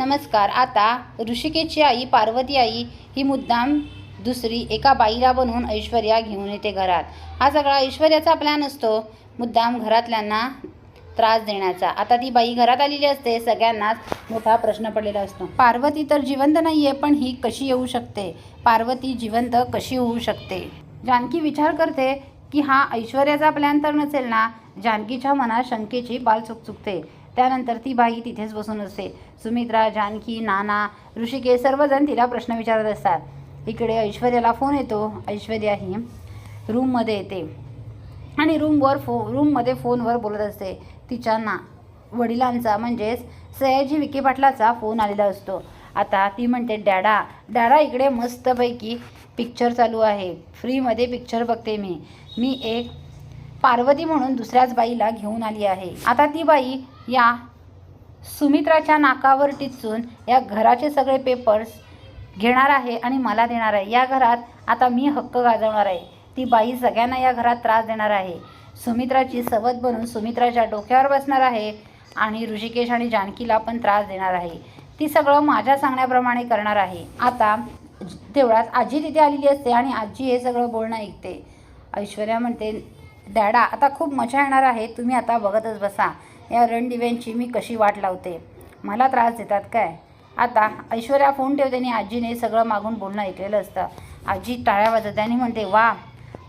नमस्कार. आता ऋषिकेची आई पार्वती आई ही मुद्दाम दुसरी एका बाईला बनवून ऐश्वर्या घेऊन येते घरात. हा सगळा ऐश्वर्याचा प्लॅन असतो मुद्दाम घरातल्यांना त्रास देण्याचा. आता ती बाई घरात आलेली असते सगळ्यांनाच मोठा प्रश्न पडलेला असतो. पार्वती तर जिवंत नाही आहे पण ही कशी येऊ शकते? पार्वती जिवंत कशी होऊ शकते? जानकी विचार करते की हा ऐश्वर्याचा प्लॅन तर नसेल ना? जानकीच्या मनात शंकेची बाल चुकचुकते त्यानंतर ती बाई तिथेच बसून असते. सुमित्रा जानकी नाना ऋषिकेश सर्वजण तिला प्रश्न विचारत असतात. इकडे ऐश्वर्याला फोन येतो. ऐश्वर्या ही रूममध्ये येते. आणि रूमवर फो रूममध्ये फोनवर बोलत असते. तिच्या ना वडिलांचा म्हणजेच सयाजी विखे पाटलाचा फोन आलेला असतो. आता ती म्हणते डॅडा डॅडा इकडे मस्तपैकी पिक्चर चालू आहे. फ्रीमध्ये पिक्चर बघते मी. मी एक पार्वती म्हणून दुसऱ्याच बाईला घेऊन आली आहे. आता ती बाई या सुमित्राच्या नाकावर टिचून या घराचे सगळे पेपर्स घेणार आहे आणि मला देणार आहे. या घरात आता मी हक्क गाजवणार आहे. ती बाई सगळ्यांना या घरात त्रास देणार आहे. सुमित्राची सवत बनून सुमित्राच्या डोक्यावर बसणार आहे आणि ऋषिकेश आणि जानकीला पण त्रास देणार आहे. ती सगळं माझ्या सांगण्याप्रमाणे करणार आहे. आता तेवढ्यात आजी तिथे आलेली असते आणि आजी हे सगळं बोलणं ऐकते. ऐश्वर्या म्हणते डॅडा आता खूप मजा येणार आहे. तुम्ही आता बघतच बसा. या रणदिव्यांची मी कशी वाट लावते? मला त्रास देतात काय? आता ऐश्वर्या फोन ठेवते आणि आजीने सगळं मागून बोलणं ऐकलेलं असतं. आजी टाळ्या वाजवते आणि म्हणते वा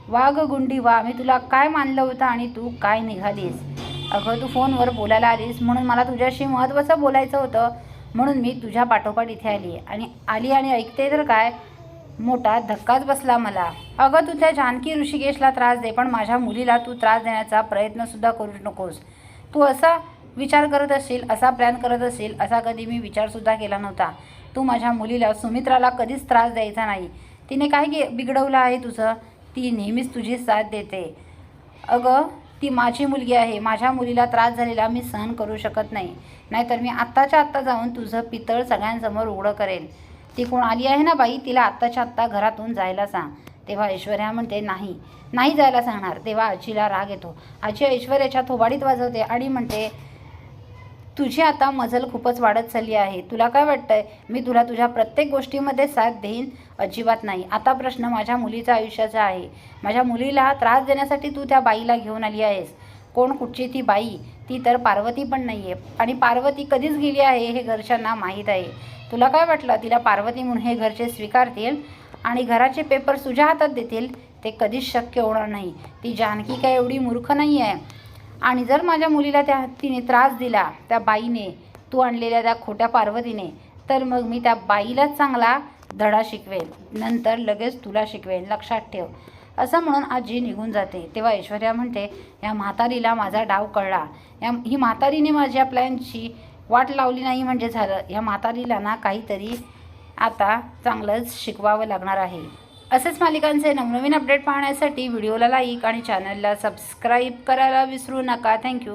वा ग गुंडी वा मी तुला काय मानलं होतं आणि तू काय निघालीस? अगं तू फोनवर बोलायला आलीस म्हणून मला तुझ्याशी महत्त्वाचं बोलायचं होतं. म्हणून मी तुझ्या पाठोपाठ इथे आली. आणि आली आणि ऐकते तर काय? मोठा धक्काच बसला मला. अगं तू त्या जानकी ऋषिकेशला त्रास दे पण माझ्या मुलीला तू त्रास देण्याचा प्रयत्नसुद्धा करू नकोस. तू असा विचार करत असशील असा प्लॅन करत असशील असा कधी मी विचारसुद्धा केला नव्हता. तू माझ्या मुलीला सुमित्राला कधीच त्रास द्यायचा नाही. तिने काय गे बिघडवलं आहे तुझं? ती नेहमीच तुझी साथ देते. अगं ती माझी मुलगी आहे. माझ्या मुलीला त्रास झालेला मी सहन करू शकत नाही. नाहीतर मी आत्ताच्या आत्ता जाऊन तुझं पितळ सगळ्यांसमोर उघडं करेल ती कोण आली आहे ना बाई? तिला आत्ताच्या आत्ता घरातून जायला सांग. तेव्हा ऐश्वर्या म्हणते नाही नाही जायला सांगणार. तेव्हा आजीला राग येतो. आजी ऐश्वर्याच्या थोबाडीत वाजवते आणि म्हणते तुझी आता मजल खूपच वाढत चालली आहे. तुला काय वाटतंय? मी तुला तुझ्या प्रत्येक गोष्टीमध्ये साथ देईन? अजिबात नाही. आता प्रश्न माझ्या मुलीचा आयुष्याचा आहे. माझ्या मुलीला त्रास देण्यासाठी तू त्या बाईला घेऊन आली आहेस. कोण कुठची ती बाई? ती तर पार्वती पण नाही आहे आणि पार्वती कधीच गेली आहे हे घरच्यांना माहीत आहे. तुला काय वाटलं? तिला पार्वती म्हणून हे घरचे स्वीकारतील आणि घराचे पेपर तुझ्या हातात देतील? ते कधीच शक्य होणार नाही. ती जानकी काय एवढी मूर्ख नाही आहे आणि जर माझ्या मुलीला त्या तिने त्रास दिला त्या बाईने तू आणलेल्या त्या खोट्या पार्वतीने तर मग मी त्या बाईलाच चांगला धडा शिकवेन. नंतर लगेच तुला शिकवेन. लक्षात ठेव. असं म्हणून आजी निघून जाते. तेव्हा ऐश्वर्या म्हणते या म्हातारीला माझा डाव कळला. या ही म्हातारीने माझ्या प्लॅनची वाट लावली नाही म्हणजे झालं. या म्हातारीला ना काहीतरी आता चांगलंच शिकवावं लागणार आहे. असेच मालिकांचे नवनवीन अपडेट पाहण्यासाठी व्हिडिओला लाईक आणि चॅनलला सबस्क्राईब करायला विसरू नका. थँक्यू